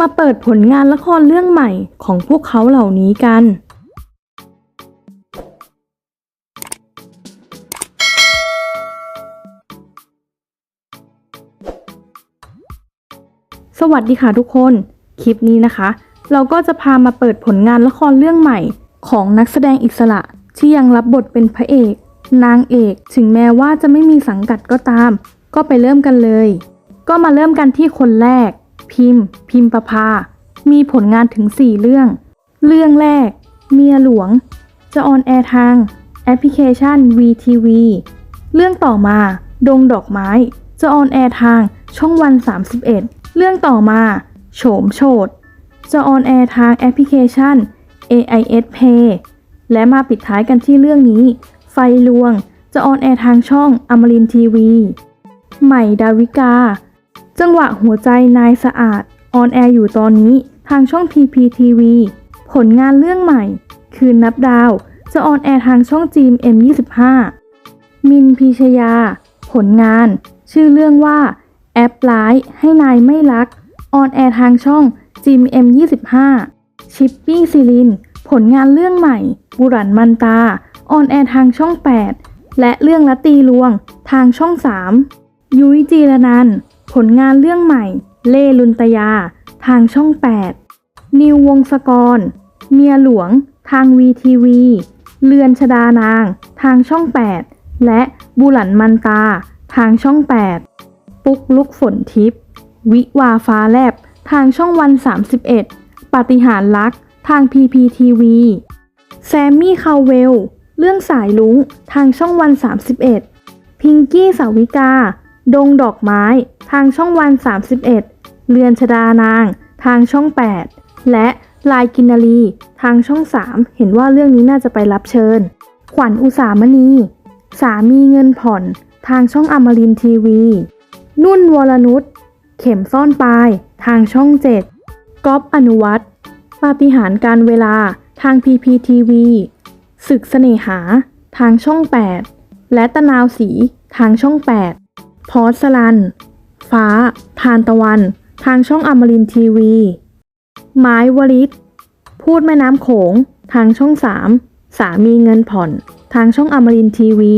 มาเปิดผลงานละครเรื่องใหม่ของพวกเขาเหล่านี้กัน สวัสดีค่ะทุกคน คลิปนี้นะคะ เราก็จะพามาเปิดผลงานละครเรื่องใหม่ ของนักแสดงอิสระที่ยังรับบทเป็นพระเอก นางเอก ถึงแม้ว่าจะไม่มีสังกัดก็ตาม ก็ไปเริ่มกันเลย ก็มาเริ่มกันที่คนแรก พิมพ์ พิมพ์ประภา มีผลงานถึง 4 เรื่อง เรื่องแรก เมียหลวง จะออนแอร์ทาง แอปพลิเคชัน VTV เรื่องต่อมา ดงดอกไม้ จะออนแอร์ทางช่องวัน 31 เรื่องต่อมา โฉมโฉด จะออนแอร์ทางแอปพลิเคชัน AIS Pay และมาปิดท้ายกันที่เรื่องนี้ ไฟลวง จะออนแอร์ทางช่องอมรินทีวี ใหม่ดาวิกา จังหวะหัวใจนายสะอาด ออนแอร์อยู่ตอนนี้ทางช่อง PPTV ผลงานเรื่องใหม่ คืนนับดาว จะออนแอร์ทางช่องจีม M25 มินพีชยา ผลงาน ชื่อเรื่องว่า แอปร้ายให้นายไม่รัก ออนแอร์ทางช่องจีม M25 ชิปปี้ซิลิน ผลงานเรื่องใหม่ บุรันมันตา ออนแอร์ทางช่อง 8 และเรื่องละตีลวง ทางช่อง 3 ยุ้ยจีรนันท์ ผลงานเรื่องใหม่ เล่ลุนตยา ทางช่อง 8 นิววงศกร เมียหลวง ทางวีทีวีเรือนชดานาง ทางช่อง 8 และบุหลันมันตา ทางช่อง 8 ปุ๊กลุกฝนทิพย์ วิวาฟ้าแลบ ทางช่องวัน 31ปาฏิหาริย์รักทาง PPTV แซมมี่คาวเวล เรื่องสายลุง ทางช่องวัน 31 พิงกี้สาวิกา ดงดอกไม้ ทางช่องวัน 31 เรือนชดานาง ทางช่อง 8 และลายกินนารีทางช่อง 3 เห็นว่าเรื่องนี้น่าจะไปรับเชิญ ขวัญอุสามณี สามีเงินผ่อน ทางช่องอมรินทีวี นุ่นวรนุช เข็มซ่อนปลาย ทางช่อง 7ก๊อฟอนุวัตรปาฏิหาริย์การเวลา ทาง PPTV ศึกเสน่หา ทางช่อง 8 และตะนาวสี ทางช่อง 8 พอสลัน ฟ้าทานตะวัน ทางช่องอมรินทีวี ไม้วริศพูดแม่น้ำโขง ทางช่อง3สามีเงินผ่อน ทางช่องอมรินทีวี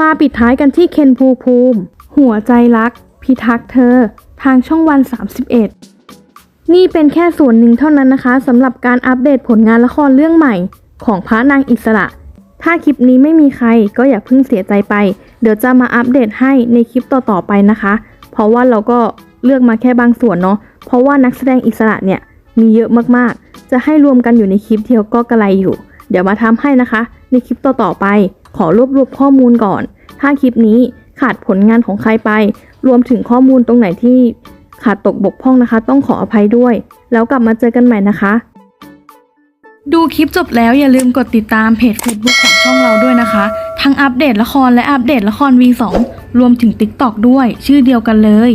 มาปิดท้ายกันที่เคนภูภูมิ หัวใจรัก พิทักษ์เธอ ทางช่องวัน 31 นี่เป็นแค่ส่วนหนึ่งเท่านั้นนะคะสำหรับการอัปเดตผลงานละครเรื่องใหม่ ของพระนางอิสระ ถ้าคลิปนี้ไม่มีใครก็อย่าเพิ่งเสียใจไป เดี๋ยวจะมาอัปเดตให้ในคลิปต่อๆไปนะคะ เพราะว่าเราก็เลือกมาแค่บางส่วนเนาะ เพราะว่านักแสดงอิสระเนี่ยมีเยอะมากๆ จะให้รวมกันอยู่ในคลิปเดียวก็กระไรอยู่ เดี๋ยวมาทำให้นะคะ ในคลิปต่อๆไป ขอรวบรวมข้อมูลก่อน ถ้าคลิปนี้ขาดผลงานของใครไป รวมถึงข้อมูลตรงไหนที่ขาดตกบกพร่องนะคะ ต้องขออภัยด้วย แล้วกลับมาเจอกันใหม่นะคะ ดูคลิปจบแล้วอย่าลืมกดติดตามเพจ Facebook ของช่องเราด้วยนะคะ ทั้งอัปเดตละครและอัปเดตละคร V2 รวมถึง TikTok ด้วย ชื่อเดียวกันเลย